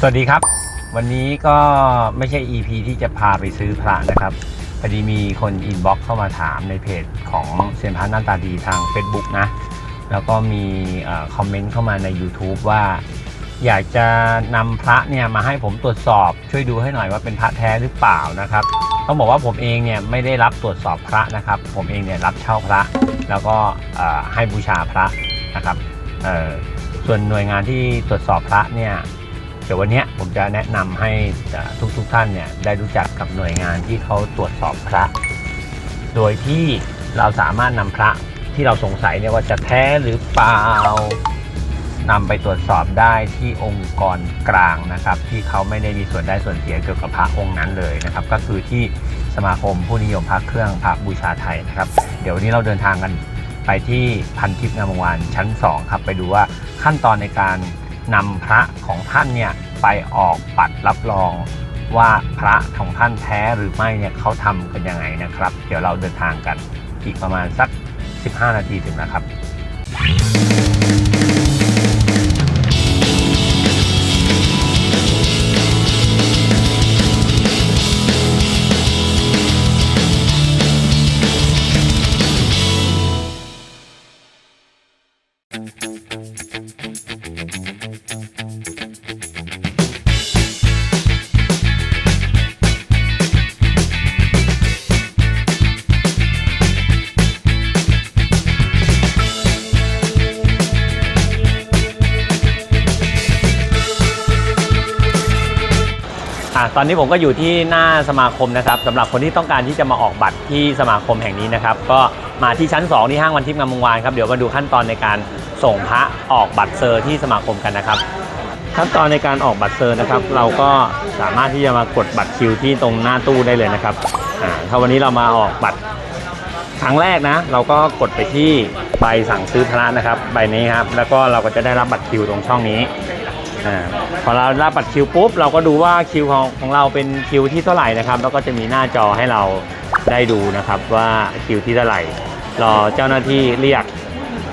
สวัสดีครับ วันนี้ก็ไม่ใช่ EP ที่จะพาไปซื้อพระนะครับพอดีมีคนอินบ็อกเข้ามาถามในเพจของเซียนพระหน้าตาดีทาง Facebook นะ แล้วก็มีอคอมเมนต์เข้ามาใน YouTube ว่า อยากจะนำพระเนี่ยมาให้ผมตรวจสอบ ช่วยดูให้หน่อยว่าเป็นพระแท้หรือเปล่านะครับต้องบอกว่าผมเองเนี่ยไม่ได้รับตรวจสอบพระนะครับ ผมเองเนี่ยรับเช่าพระ แล้วก็ให้บูชาพระนะครับส่วนหน่วยงานที่ตรวจสอบพระเนี่ย ดี๋ยววันนี้ผมจะแนะนำให้ทุกทุกๆท่านเนี่ยได้รู้จักกับหน่วยงานที่เขาตรวจสอบพระ โดยที่เราสามารถนำพระที่เราสงสัยเนี่ยว่าจะแท้หรือเปล่านำไปตรวจสอบได้ที่องค์กรกลางนะครับ ที่เขาไม่ได้มีส่วนได้ส่วนเสียเกี่ยวกับพระองค์นั้นเลยนะครับ ก็คือที่สมาคมผู้นิยมพระเครื่องพระบูชาไทยนะครับ เดี๋ยววันนี้เราเดินทางกันไปที่พันทิพย์งามวงวานชั้น 2 ครับ ไปดูว่าขั้นตอนในการ นำพระของท่านเนี่ยไปออกปัดรรับรองว่าพระของท่านแท้หรือไม่เนี่ยเขาทำกันยังไงนะครับ เดี๋ยวเราเดินทางกันอีกประมาณสัก 15 นาทีถึงนะครับ อะตอนนี้ผมก็อยู่ที่หน้าสมาคมนะครับสำหรับคนที่ต้องการที่จะมาออกบัตรที่สมาคมแห่งนี้นะครับ ก็มาที่ชั้น 2 ที่ห้างวันทิพย์งามวงวานครับเดี๋ยวมาดูขั้นตอนในการส่งพระออกบัตรเซอร์ที่สมาคมกันนะครับ ขั้นตอนในการออกบัตรเซอร์นะครับ เราก็สามารถที่จะมากดบัตรคิวที่ตรงหน้าตู้ได้เลยนะครับอ่าถ้าวันนี้เรามาออกบัตรครั้งแรกนะ เราก็กดไปที่ใบสั่งซื้อพระนะครับ ใบนี้ครับแล้วก็เราก็จะได้รับบัตรคิวตรงช่องนี้ อาพอเรารับบัตรคิวปุ๊บเราก็ดูว่าคิวของของเราเป็นคิวที่เท่าไหร่นะครับ แล้วก็จะมีหน้าจอให้เราได้ดูนะครับว่าคิวที่เท่าไหร่รอเจ้าหน้าที่เรียก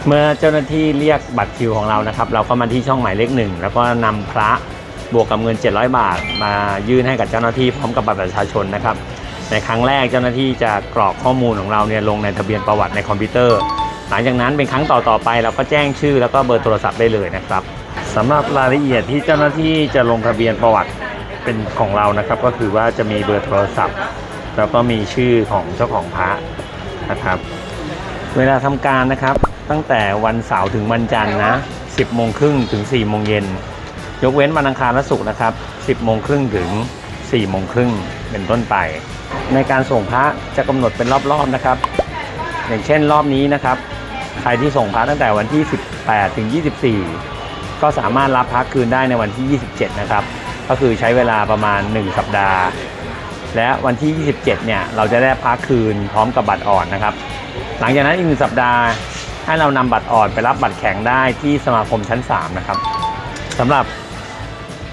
เมื่อเจ้าหน้าที่เรียกบัตรคิวของเรานะครับ เราก็มาที่ช่องหมายเลขหนึ่งแล้วก็นำพระบวกกับเงิน 700 บาท มายื่นให้กับเจ้าหน้าที่พร้อมกับบัตรประชาชนนะครับ ในครั้งแรกเจ้าหน้าที่จะกรอกข้อมูลของเราเนี่ยลงในทะเบียนประวัติในคอมพิวเตอร์ หลังจากนั้นเป็นครั้งต่อๆไปเราก็แจ้งชื่อแล้วก็เบอร์โทรศัพท์ได้เลยนะครับ สำหรับรายละเอียดที่เจ้าหน้าที่จะลงทะเบียนประวัติเป็นของเรานะครับ ก็คือว่าจะมีเบอร์โทรศัพท์ แล้วก็มีชื่อของเจ้าของพระนะครับ เวลาทำการนะครับ ตั้งแต่วันเสาร์ถึงวันจันทร์นะ 10โมงครึ่งถึง4โมงเย็นยกเว้นวันอังคารและศุกร์นะครับ 10โมงครึ่งถึง4โมงครึ่งเป็นต้นไป ในการส่งพระจะกำหนดเป็นรอบๆนะครับ อย่างเช่นรอบนี้นะครับ ใครที่ส่งพระตั้งแต่วันที่ 18ถึง24 ก็สามารถรับพระคืนได้ในวันที่ 27 นะครับ ก็คือใช้เวลาประมาณ 1 สัปดาห์ และวันที่ 27 เนี่ย เราจะได้พระคืนพร้อมกับบัตรอ่อนนะครับ หลังจากนั้นอีกหนึ่งสัปดาห์ ให้เรานำบัตรอ่อนไปรับบัตรแข็งได้ที่สมาคมชั้น 3 นะครับสำหรับ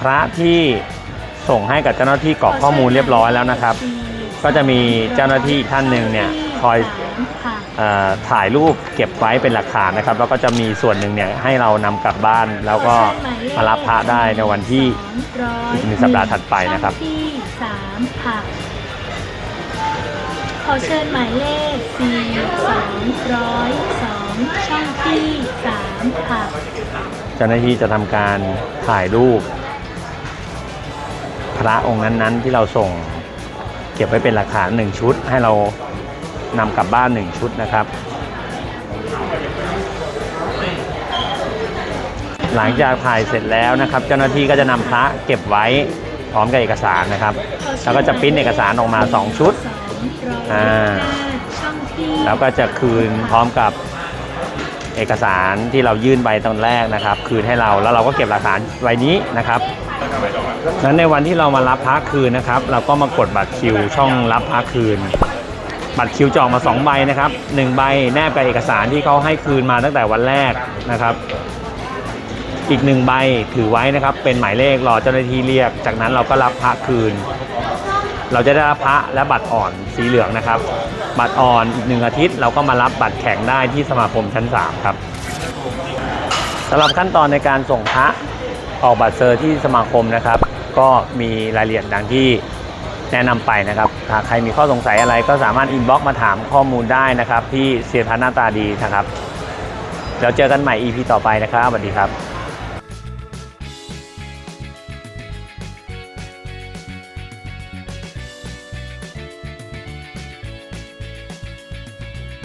พระที่ส่งให้กับเจ้าหน้าที่กรอกข้อมูลเรียบร้อยแล้วนะครับ ก็จะมีเจ้าหน้าที่ท่านหนึ่งเนี่ย คอยค่ะเออถ่ายรูปเก็บไว้เป็นหลักฐานนะครับ แล้วก็จะมีส่วนหนึ่งเนี่ยให้เรานำกลับบ้าน แล้วก็มารับพระได้ในวันที่อีกหนึ่งสัปดาห์ถัดไปนะครับช่องที่สามค่ะขอเชิญหมายเลขสี่สองร้อยสองช่องที่สามค่ะเจ้าหน้าที่จะทำการถ่ายรูป พระองค์นั้นๆที่เราส่ง เก็บไว้เป็นหลักฐานหนึ่งชุดให้เรา นำกลับบ้านหนึ่งชุดนะครับ หลังจากถ่ายเสร็จแล้วนะครับ เจ้าหน้าที่ก็จะนำพระเก็บไว้พร้อมกับเอกสารนะครับ แล้วก็จะปริ้นเอกสารออกมา 2 ชุดอ่าช่องที่แล้วก็จะคืนพร้อมกับเอกสารที่เรายื่นใบตอนแรกนะครับ คืนให้เราแล้วเราก็เก็บหลักฐานใบนี้นะครับนั้นในวันที่เรามารับพระคืนนะครับ เราก็มากดบัตรคิวช่องรับพระคืน บัตรคิวจะออกมา2ใบนะครับ1ใบแนบกับเอกสารที่เขาให้คืนมาตั้งแต่วันแรกนะครับ อีกหนึ่งใบถือไว้นะครับ เป็นหมายเลขรอเจ้าหน้าที่เรียก จากนั้นเราก็รับพระคืน เราจะได้รับพระและบัตรอ่อนสีเหลืองนะครับ บัตรอ่อนอีกหนึ่งอาทิตย์ เราก็มารับบัตรแข็งได้ที่สมาคมชั้น 3 ครับสำหรับขั้นตอนในการส่งพระออกบัตรเซอร์ที่สมาคมนะครับ ก็มีรายละเอียดดังที่ แนะนำไปนะครับหากใครมีข้อสงสัยอะไรก็สามารถอินบ็อกมาถามข้อมูลได้นะครับ ที่เสียพันหน้าตาดีนะครับเดี๋ยวเจอกันใหม่ EP ต่อไปนะครับสวัสดีครับ